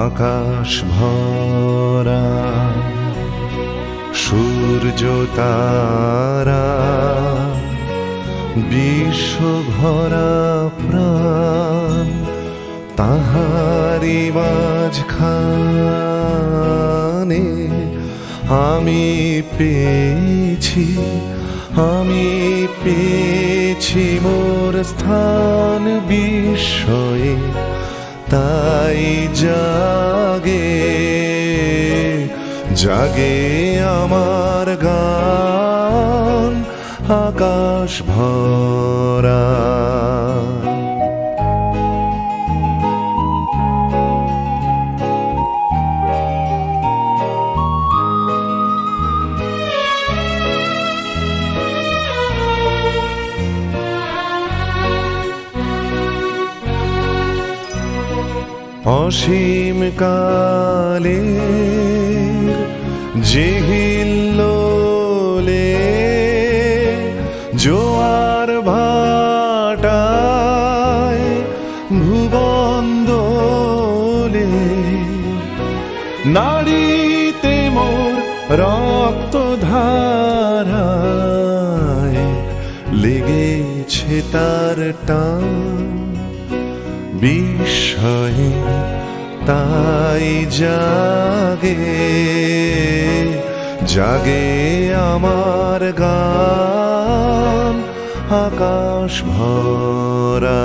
আকাশ ভরা, সূর্য তারা, বিশ্ব ভরা প্রাণ তাহারি মাঝখানে আমি পেয়েছি আমি পেয়েছি মোর স্থান বিস্ময়ে। তাই জাগে জাগে আমার গান আকাশ ভরা। অসীম কালে জিহিল্লোলে জোয়ার ভাটায় ভুবন দোলে মোর রক্ত ধারায় লেগেছে তার টান বিস্ময়ে তাই জাগে জাগে আমার গান আকাশ ভরা।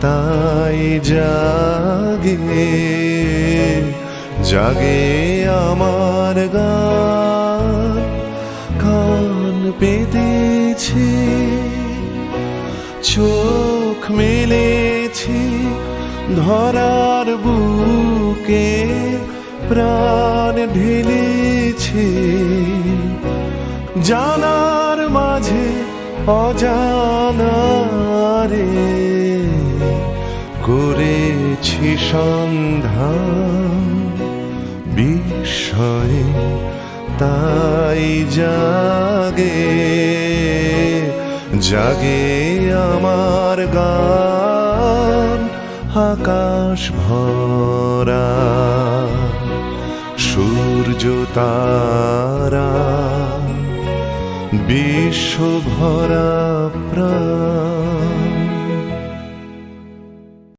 তাই জাগে জাগে আমার গান। কান পেতেছি, চোখ মেলেছি, ধরার বুকে প্রাণ ঢেলেছি। জানার মাঝে অজানারে করেছি সন্ধান বিষয়ে তাই জাগে জাগে আমার গান আকাশ ভরা, সূর্য তারা, বিশ্ব ভরা প্রাণ।